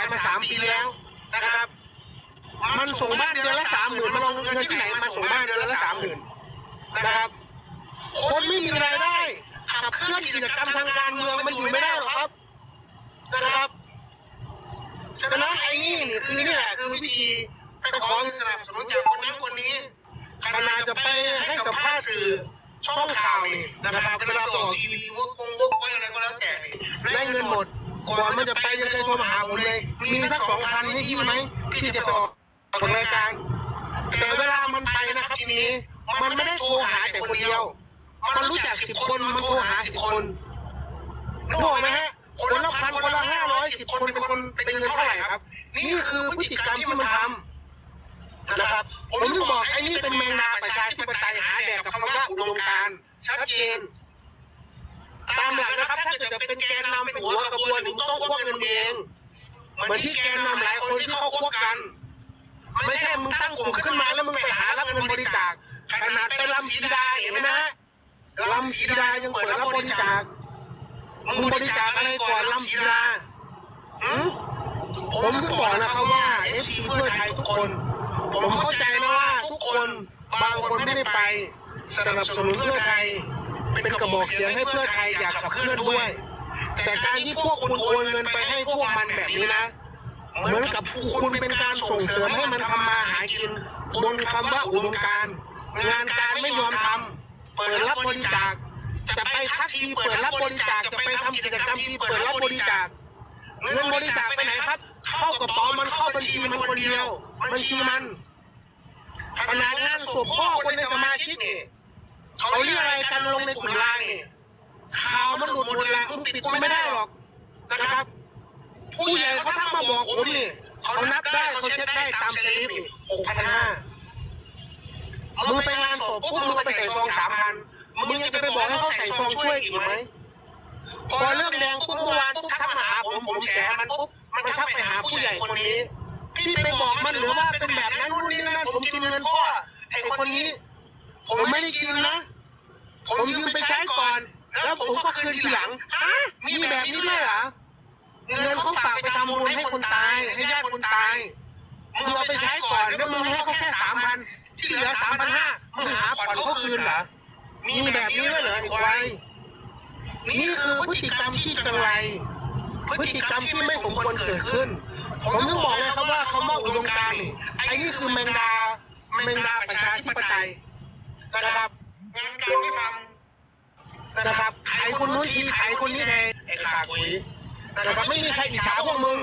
ายมาสามปีแล้วนะครับ มันส่งบ้านเดือนละสามหมื่นมันเอาเงินที่ไหนมาส่งบ้านเดือนละสามหมื่นนะครับ คนไม่มีรายได้ขับเคลื่อนกิจกรรมทางการเมืองมันอยู่ไม่ได้หรอกครับนะครับฉะนั้นไอ้นี่นี่คือนี่แหละคือวิธีไปขอเงินสนับสนุนจากคนนั้นคนนี้ขนาดจะไปให้สัมภาษณ์สื่อช่องข่าวนี่นะครับเวลาไปออกทีวีวกงวกไว้อะไรก็แล้วแต่นี่ได้เงินหมด ก่อนมันจะไปยังเคยโทรมาหาผมเลย มีสักสองพันให้พี่ไหมพี่จะไปออกออกรายการ แต่เวลามันไปนะครับทีนี้ มันไม่ได้โทรหาแต่คนเดียว มันรู้จักสิบคนมันโทรหาสิบคนนึกออกไหมฮะคนละพันคนละห้าร้อยสิบคนเป็นคนเป็นเงินเท่าไหร่ครับ นี่คือพฤติกรรมที่มันทำนะครับ ผมถึงบอกไอ้นี่เป็นแมงดาประชาธิปไตยหาแดกกับคำว่าอุดมการณ์ชัดเจน ตามหลักนะครับ ถ้าเกิดจะเป็นแกนนำเป็นหัวขบวนหนึ่งต้องควักเงินเองเหมือนที่แกนนำหลายคนที่เขาควักกัน ไม่ใช่มึงตั้งกลุ่มขึ้นมาแล้วมึงไปหารับเงินบริจาคขนาดไปลำสีดาเห็นไหมฮะลำสีดายังเปิดรับบริจาคมึงบริจาคอะไรก่อนลำสีดาหืมผมถึงบอกนะครับว่าเอฟซีเพื่อไทยทุกคน ผมเข้าใจนะว่าทุกคนบางคนไม่ได้ไป สนับสนุนเพื่อไทย เป็นกระบอกเสียงให้เพื่อไทยอยากขับเคลื่อนด้วย แต่การที่พวกคุณโอนเงินไปให้พวกมันแบบนี้นะ เหมือนกับคุณเป็นการส่งเสริมให้มันทำมาหากิน บนคำว่าอุดมการงานการไม่ยอมทำเปิดรับบริจาค จะไปพักทีเปิดรับบริจาคจะไปทำกิจกรรมทีเปิดรับบริจาคเงินบริจาคไปไหนครับ เข้ากระเป๋ามันเข้าบัญชีมันคนเดียว บัญชีมันขนาดงานศพพ่อคนในสมาชิกเนี่ย เขาเรียกอะไรกันลงในกลุ่มไลน์นี่ข่าวมันหลุดหมดแล้วคุณปิดไม่ได้หรอกนะครับ ผู้ใหญ่เขาทักมาบอกผมนี่เขานับได้เขาเช็คได้ตามสลิปหกพันห้ามึงไปงานศพปุ๊บมึงไปใส่ซองสามพันมึงยังจะไปบอกให้เขาใส่ซองช่วยอีกไหมพอเรื่องแดงปุ๊บเมื่อวานปุ๊บทักมาหาผมผมแฉมันปุ๊บมันทักไปหาผู้ใหญ่คนนี้พี่ไปบอกมันหรือว่าเป็นแบบนั้นนู่นนี่นั่นผมกินเงินพ่อไอ้คนนี้ ผมไม่ได้กินนะ ผมยืมไปใช้ก่อน แล้วผมก็คืนทีหลังฮะมีแบบนี้ด้วยเหรอ เงินเขาฝากไปทำบุญให้คนตาย ให้ญาติคนตาย มึงเอาไปใช้ก่อน แล้วมึงให้เขาแค่สามพันที่เหลือสามพันห้ามึงหาผ่อนเขาคืนเหรอ มีแบบนี้ด้วยเหรอไอ้ควายนี่คือพฤติกรรมที่จังไร พฤติกรรมที่ไม่สมควรเกิดขึ้น ผมถึงบอกเลยครับว่าคำว่าอุดมการณ์นี่ไอ้นี่คือแมงดาแมงดาประชาธิปไตย นะครับงานการที่ทำนะครับไอ้คนนู้นทีไอ้คนนี้แทนไอ้ขาคุยนะครับไม่มีใครอิจฉาพวกมึง